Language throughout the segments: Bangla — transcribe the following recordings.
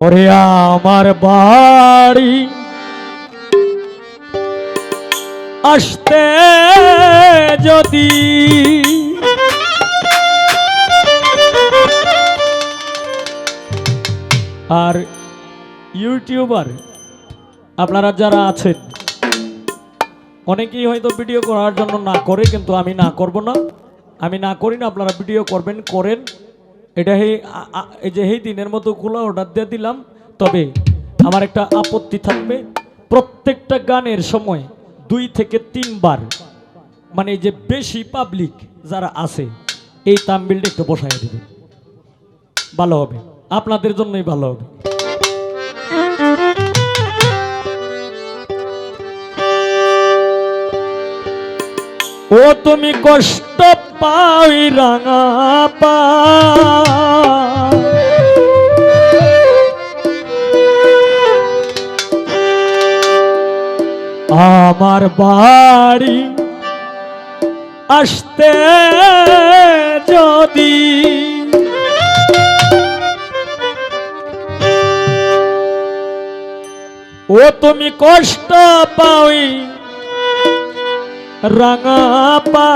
ওরে আমার বাড়ি। আসতে যদি আর ইউটিউবার আপনারা যারা আছেন, অনেকেই হয়তো ভিডিও করার জন্য না করে, কিন্তু আমি না করব না। আমি না করি না, আপনারা ভিডিও করবেন, করেন। এটা এই যে এই দিনের মতো খোলা অর্ডার দিয়ে দিলাম, তবে আমার একটা আপত্তি থাকবে। প্রত্যেকটা গানের সময় দুই থেকে তিনবার মানে যে বেশি পাবলিক যারা আছে, এই তামবিলটা একটু বসাই দেবে। ভালো হবে। আপনাদের জন্যই ভালো হবে। ও তুমি কষ্ট পাই রাঙা পা আমার বাড়ি আসতে যদি ও তুমি কষ্ট পাই রাঙা পা।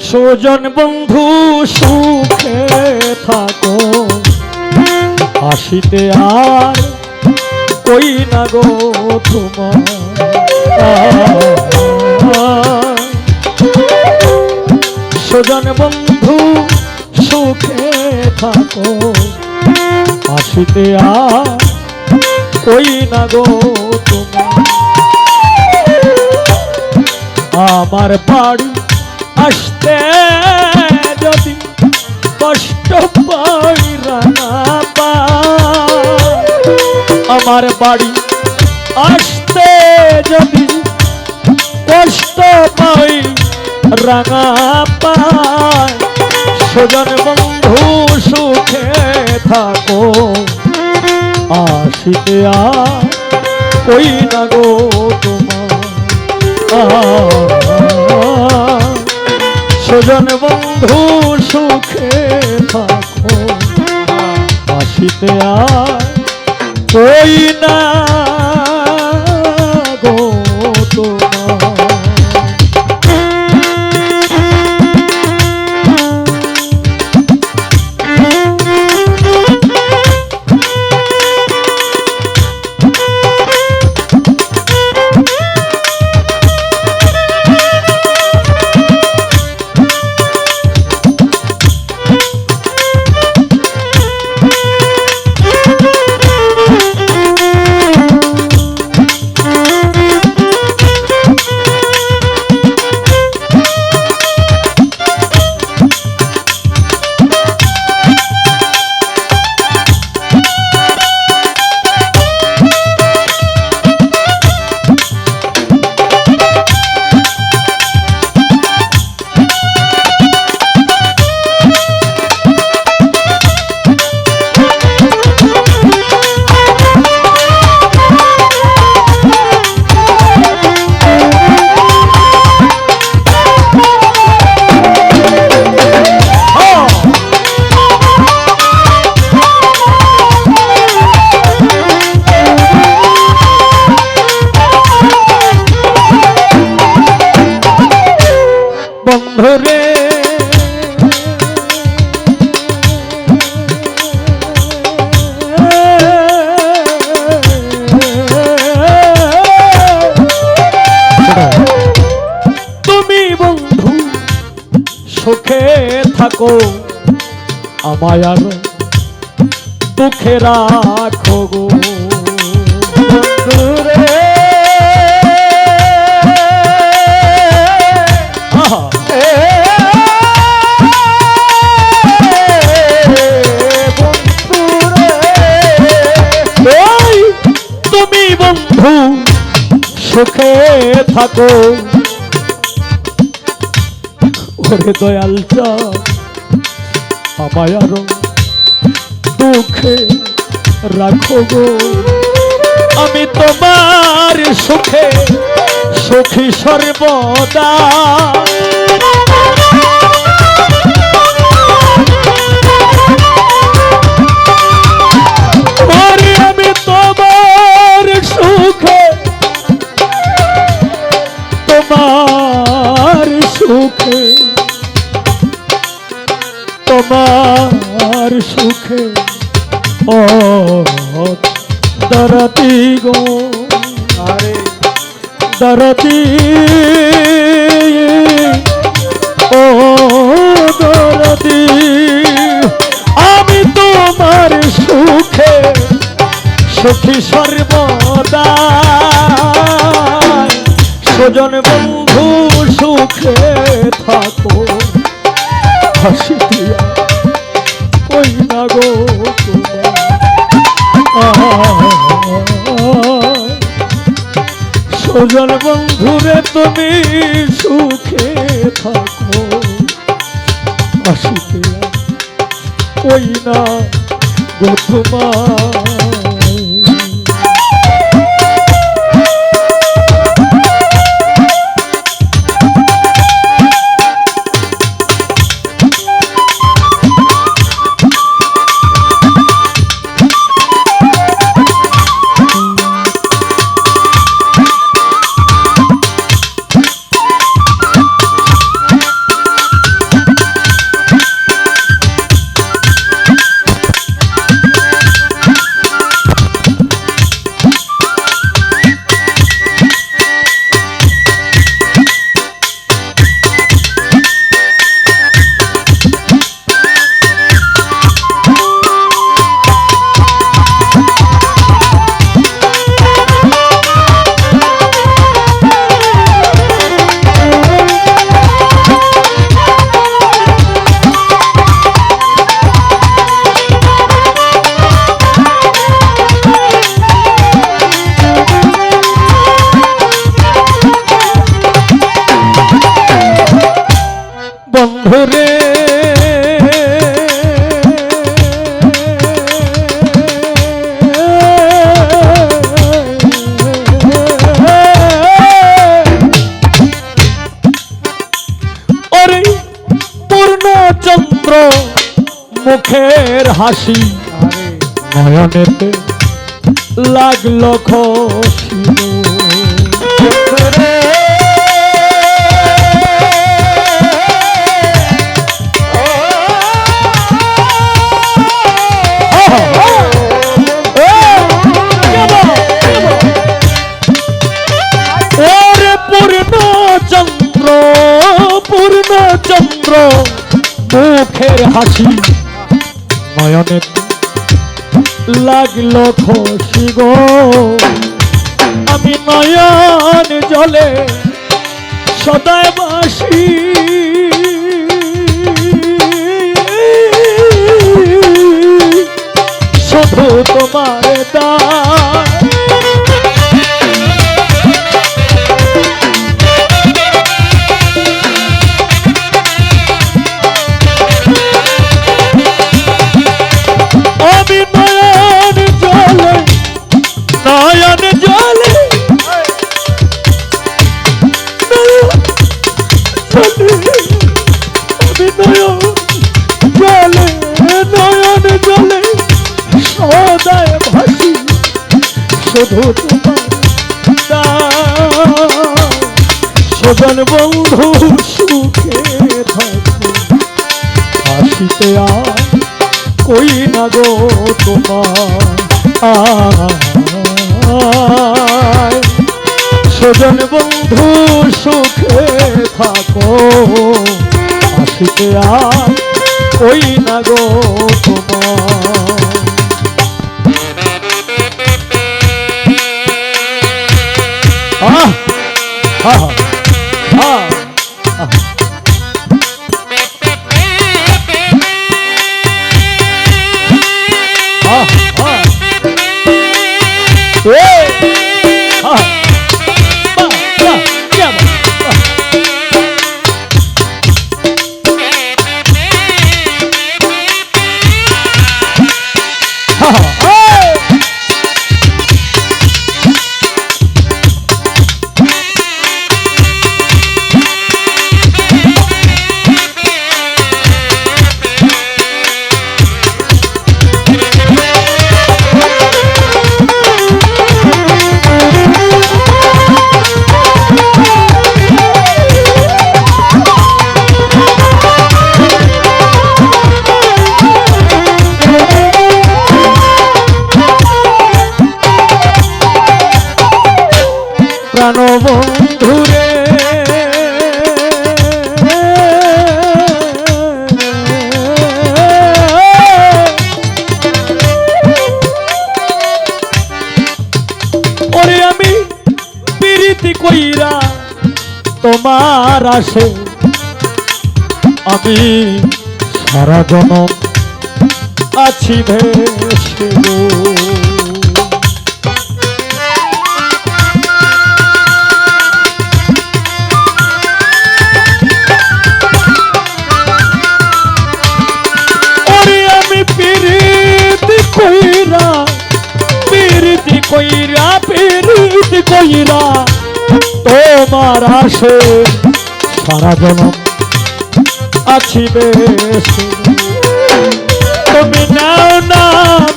সুজন বন্ধু সুখে থাকো আসিতে আর কই না গো তোমার? সুজন বন্ধু সুখে থাকো আসিতে আর না গো তোমার আমার বাড়ি আসতে যদি কষ্ট পাই রানা আমার বাড়ি আসতে যদি কষ্ট পাই রাঙা পায়, সুজন আসিতে কই না গো তোমার? বন্ধু সুখে থাকো আসিতে আই না থাকো আমায় আর দুঃখে রাখো গো সুখে থাকো ওরে দয়াল চাঁদ আমায় আরও দুঃখে রাখো গো। আমি তোমার সুখে সুখী সর্বদা। তোমার সুখে ও দরদি গো। আরে। দরদি ও দরদি আমি তোমার সুখে সুখী সর্বদা। স্বজন বন্ধু সুখে থাকো। হাসি দিয়া সজল বন্ধুরে তুমি সুখে থাকো। আসিতে ওই না গো তোমার। বন্ধুরে ওরে পূর্ণচন্দ্র মুখের হাসি নয়নেতে লাগল খুশি হাসি। নয়নে লাগল খুশি গো। আমি নয়ন জলে সদায় বাসি। শুধু। সজন বন্ধু সুখে কই না গো তোমার। সজন বন্ধু সুখে থাকো আসিতে আর কই না গো তোমার আহ তোমার আসে। আমি সারা জনম আছি ভেসে কইরা পিরিতি কইরা তোমার আসে সারা জনম আছি তুমি নাও না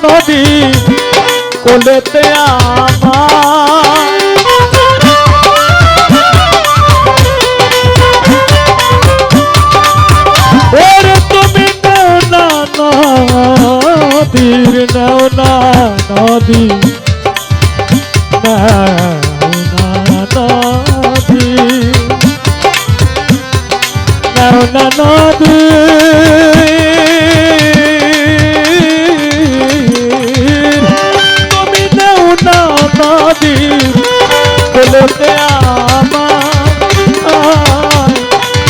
নদী কোলেতে আমার। তুমি নাও না নদীর, নাও না নদী। নাও নাও না নদী। তুমি নাও না নদী কোলেতে আমার।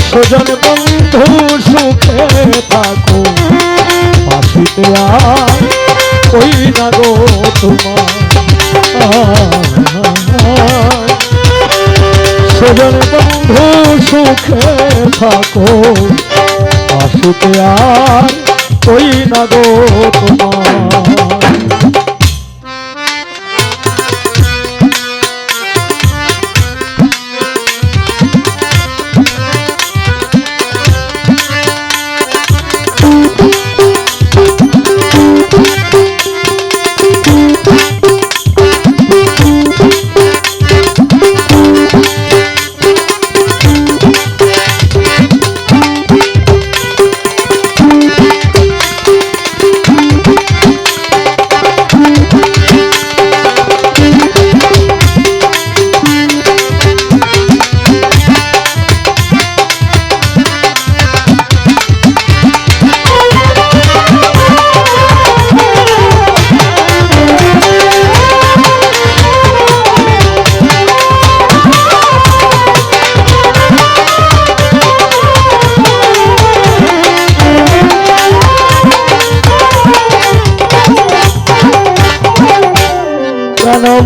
সজন বন্ধু সুখে থাকো পাশিতে আর ওই না গো তোমার। সজন বন্ধু সুখে থাকো। আসুতে আর কই না গো তোমার।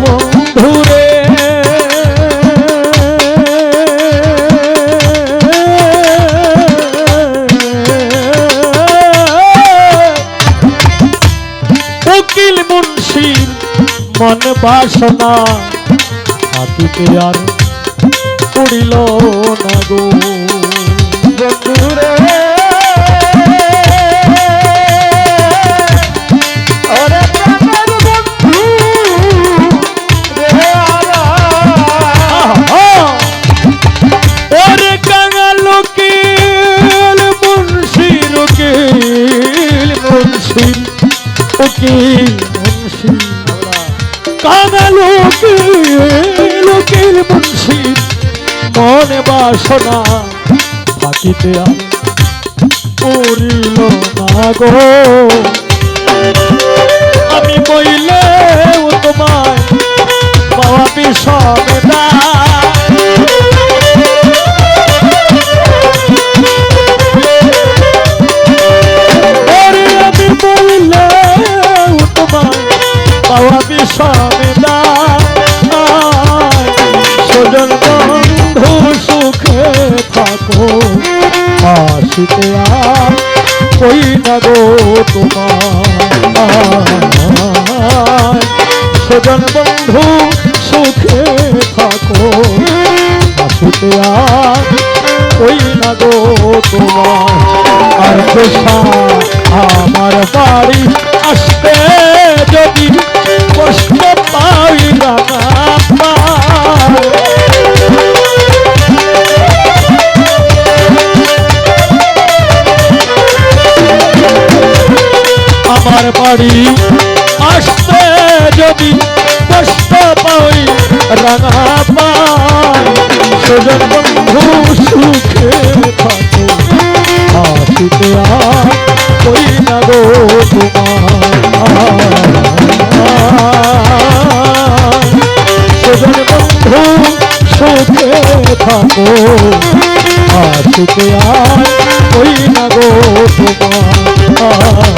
বন্ধুরে। উকিল মুন্সির মন বাসনা আর উড়িল না গো। বাসনা থাকিতে আর না গো। আমি বইলে তোমায় বাবা বিষমে ওরে আমি বইলে তোমায় বাবা বিষমে সজন বন্ধু সুখে থাকো, আসিতে আর কই না গো তোমার। সজন বন্ধু সুখে থাকো, আসিতে আর কই না গো তোমার। আর পেশা আমার বাড়ি আসতে যদি কষ্ট পাই না। আমার বাড়ি। আসতে যদি কষ্ট পাই, রাঙা পাই, সজন বন্ধু সুখে থাকো। হাসিতে আর কই না গো তোমার। সজন বন্ধু সুখে থাকো। আসিতে আয় ওই না গো তোমার।